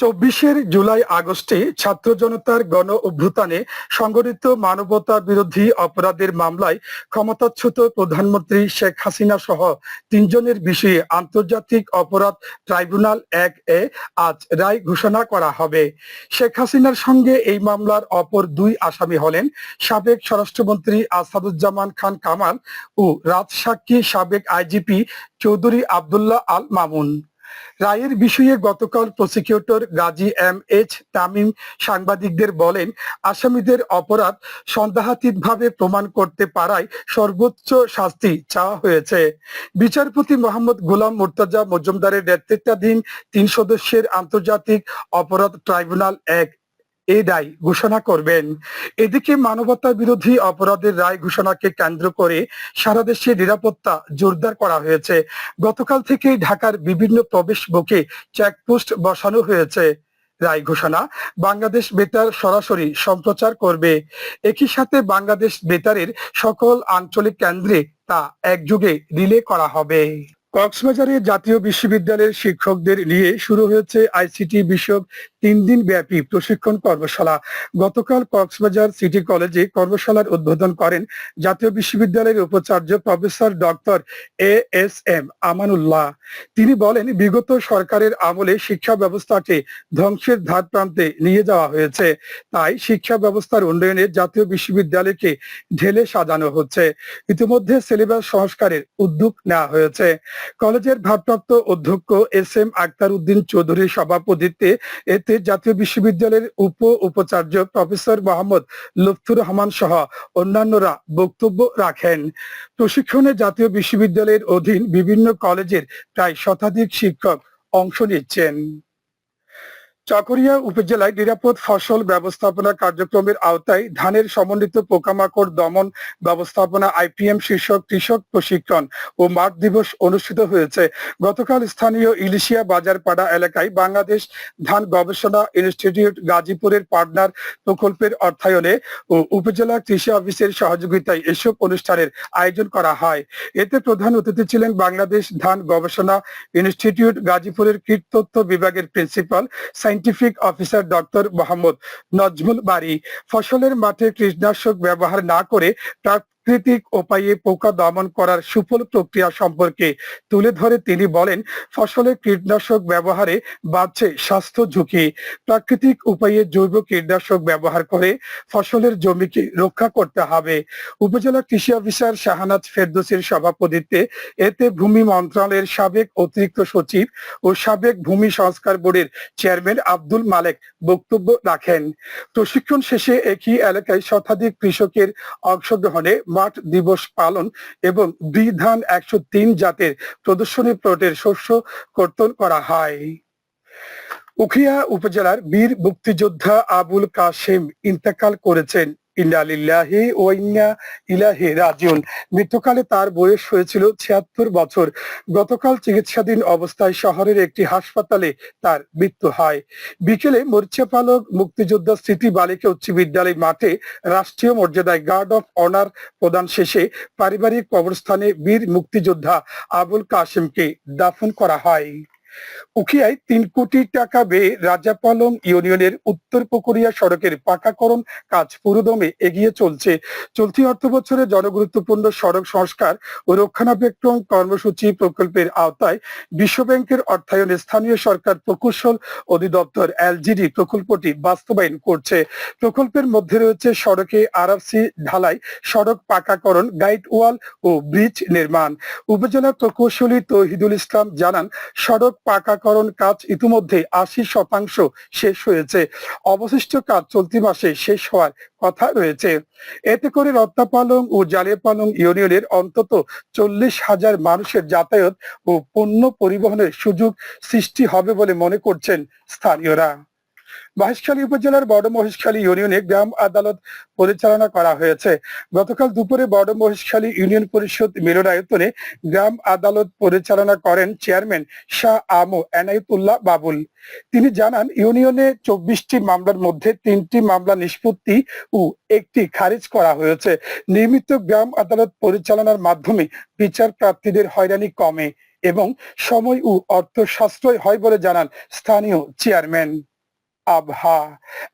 চব্বিশের জুলাই আগস্টে ছাত্র জনতার গণ অভ্যুত্থানে সংগঠিত মানবতা বিরোধী অপরাধের মামলায় ক্ষমতাচ্যুত প্রধানমন্ত্রী শেখ হাসিনা সহ তিনজনের বিষয়ে আন্তর্জাতিক অপরাধ ট্রাইব্যুনাল এক এ আজ রায় ঘোষণা করা হবে। শেখ হাসিনার সঙ্গে এই মামলার অপর দুই আসামি হলেন সাবেক স্বরাষ্ট্রমন্ত্রী আসাদুজ্জামান খান কামাল ও রাজসাক্ষী সাবেক আইজিপি চৌধুরী আবদুল্লাহ আল মামুন। রায়ের বিষয়ে গতকাল prosecutor Gazi M H Tamim সাংবাদিকদের বলেন, আসামিদের অপরাধ সন্দেহাতীতভাবে প্রমাণ করতে পারায় সর্বোচ্চ শাস্তি চাওয়া হয়েছে। বিচারপতি মোহাম্মদ গোলাম মোর্তাজা মজুমদারের নেতৃত্বাধীন তিন সদস্যের আন্তর্জাতিক অপরাধ ট্রাইব্যুনাল এক এই রায় ঘোষণা করবেন। এদিকে মানবতা বিরোধী অপরাধের রায় ঘোষণাকে কেন্দ্র করে সারা দেশে নিরাপত্তা জোরদার করা হয়েছে। গতকাল থেকে ঢাকার বিভিন্ন প্রবেশ বুকে চেকপোস্ট বসানো হয়েছে। রায় ঘোষণা, বাংলাদেশ বেতার সরাসরি সম্প্রচার করবে। একই সাথে বাংলাদেশ বেতারের সকল আঞ্চলিক কেন্দ্রে তা একযোগে রিলে করা হবে। কক্সবাজারে জাতীয় বিশ্ববিদ্যালয়ের শিক্ষকদের নিয়ে শুরু হয়েছে আইসিটি বিষয়ক তিন দিন ব্যাপী প্রশিক্ষণ কর্মশালা। গতকাল কক্সবাজার সিটি কলেজে কর্মশালার উদ্বোধন করেন জাতীয় বিশ্ববিদ্যালয়ের উপাচার্য professor doctor A S M Amanullah. তিনি বলেন, বিগত সরকারের আমলে শিক্ষা ব্যবস্থাকে ধ্বংসের ধার প্রান্তে নিয়ে যাওয়া হয়েছে। তাই শিক্ষা ব্যবস্থার উন্নয়নে জাতীয় বিশ্ববিদ্যালয়কে ঢেলে সাজানো হচ্ছে। ইতিমধ্যে সিলেবাস সংস্কারের উদ্যোগ নেওয়া হয়েছে। কলেজের ভারপ্রাপ্ত অধ্যক্ষ এস এম আক্তার উদ্দিন চৌধুরীর সভাপতিত্বে এতে জাতীয় বিশ্ববিদ্যালয়ের উপ উপাচার্য প্রফেসর মোহাম্মদ লুফতুর রহমান সহ অন্যান্যরা বক্তব্য রাখেন। প্রশিক্ষণে জাতীয় বিশ্ববিদ্যালয়ের অধীন বিভিন্ন কলেজের প্রায় শতাধিক শিক্ষক অংশ নিচ্ছেন। চকরিয়া উপজেলায় নিরাপদ ফসল ব্যবস্থাপনা কার্যক্রমের আওতায় ধানের সমন্বিত পোকামাকড় দমন ব্যবস্থাপনা আইপিএম শীর্ষক কৃষক প্রশিক্ষণ ও মাঠ দিবস অনুষ্ঠিত হয়েছে। গতকাল স্থানীয় ইলিশিয়া বাজারপাড়া এলাকায় বাংলাদেশ ধান গবেষণা ইনস্টিটিউট গাজীপুরের পার্টনার প্রকল্পের অর্থায়নে ও উপজেলা কৃষি অফিসের সহযোগিতায় এসব অনুষ্ঠানের আয়োজন করা হয়। এতে প্রধান অতিথি ছিলেন বাংলাদেশ ধান গবেষণা ইনস্টিটিউট গাজীপুরের কীটতত্ত্ব বিভাগের principal scientific officer doctor Mohammad Nazmul Bari ফসলের মাঠে কীটনাশক ব্যবহার না করে প্রাকৃতিক উপায়ে পোকা দমন করার সুফল প্রক্রিয়া সম্পর্কে তুলে ধরে তিনি বলেন, ফসলে কীটনাশক ব্যবহারে বাড়ছে স্বাস্থ্য ঝুঁকি। প্রাকৃতিক উপায়ে জৈব কীটনাশক ব্যবহার করে ফসলের জমিকে রক্ষা করতে হবে। উপজেলা কৃষি অফিসার শাহানাজ ফেরদোসির সভাপতিত্বে এতে ভূমি মন্ত্রণালয়ের সাবেক অতিরিক্ত সচিব ও সাবেক ভূমি সংস্কার বোর্ডের চেয়ারম্যান আব্দুল মালেক বক্তব্য রাখেন। প্রশিক্ষণ শেষে একই এলাকায় শতাধিক কৃষকের অংশগ্রহণে মাঠ দিবস পালন এবং দুই ধান একশো তিন জাতের প্রদর্শনী প্লটের শস্য কর্তন করা হয়। উখিয়া উপজেলার বীর মুক্তিযোদ্ধা আবুল কাশেম ইন্তেকাল করেছেন। ইন্না ইলাহি রাজিউন। মৃত্যুকালে তার বয়স হয়েছিল ছিয়াত্তর বছর। গতকাল চিকিৎসাধীন অবস্থায় শহরের একটি হাসপাতালে তার মৃত্যু হয়। বিকেলে মরিচাপালক মুক্তিযোদ্ধা স্মৃতি বালিকা উচ্চ বিদ্যালয় মাঠে রাষ্ট্রীয় মর্যাদায় গার্ড অফ অনার প্রদান শেষে পারিবারিক কবরস্থানে বীর মুক্তিযোদ্ধা আবুল কাশেমকে দাফন করা হয়। উখিয়ায় তিন কোটি টাকা ব্যয়ে রাজাপালং ইউনিয়নের উত্তর পুকুরিয়া সড়কের পাকাকরণ কাজ পুরোদমে এগিয়ে চলছে। চলতি অর্থ বছরে জনগুরুত্বপূর্ণ সড়ক সংস্কার ও রক্ষণাবেক্ষণ কর্মসূচি প্রকল্পের আওতায় বিশ্ব ব্যাংকের অর্থায়নে স্থানীয় সরকার প্রকৌশল অধিদপ্তর এলজিডি প্রকল্পটি বাস্তবায়ন করছে। প্রকল্পের মধ্যে রয়েছে সড়কে আরআরসি ঢালাই, সড়ক পাকাকরণ গাইড ওয়াল ও ব্রিজ নির্মাণ। উপজেলা প্রকৌশলী তহিদুল ইসলাম জানান, সড়ক পাকাকরণ কাজ ইতিমধ্যে আশি শতাংশ শেষ হয়েছে। অবশিষ্ট কাজ চলতি মাসে শেষ হওয়ার কথা রয়েছে। এতে করে রত্নাপালং ও জালিয়াপালং ইউনিয়নের অন্তত চল্লিশ হাজার মানুষের যাতায়াত ও পণ্য পরিবহনের সুযোগ সৃষ্টি হবে বলে মনে করছেন স্থানীয়রা। মহেশখালী উপজেলার বড় মহেশখালী ইউনিয়নে গ্রাম আদালত পরিচালনা করা হয়েছে। গতকাল দুপুরে বড় মহেশখালী ইউনিয়ন পরিষদ মিলনায়তনে গ্রাম আদালত পরিচালনা করেন চেয়ারম্যান শাহ আমু এনায়েতুল্লাহ বাবুল। তিনি জানান, ইউনিয়নে চব্বিশটি মামলার মধ্যে তিনটি মামলা নিষ্পত্তি ও একটি খারিজ করা হয়েছে। নিয়মিত গ্রাম আদালত পরিচালনার মাধ্যমে বিচার প্রার্থীদের হয়রানি কমে এবং সময় ও অর্থ সাশ্রয় হয় বলে জানান স্থানীয় চেয়ারম্যান। আবহা।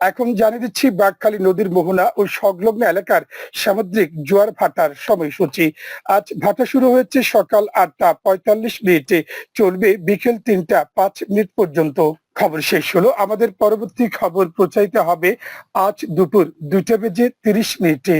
এখন জানিয়ে দিচ্ছি, বাঘখালী নদীর মোহনা ও সংলগ্ন এলাকার সামুদ্রিক জোয়ার ভাটার সময়সূচি। আজ ভাটা শুরু হয়েছে সকাল আটটা পঁয়তাল্লিশ মিনিটে। চলবে বিকেল তিনটা পাঁচ মিনিট পর্যন্ত। খবর শেষ হলো। আমাদের পরবর্তী খবর প্রচারিত হবে আজ দুপুর দুইটা বেজে তিরিশ মিনিটে।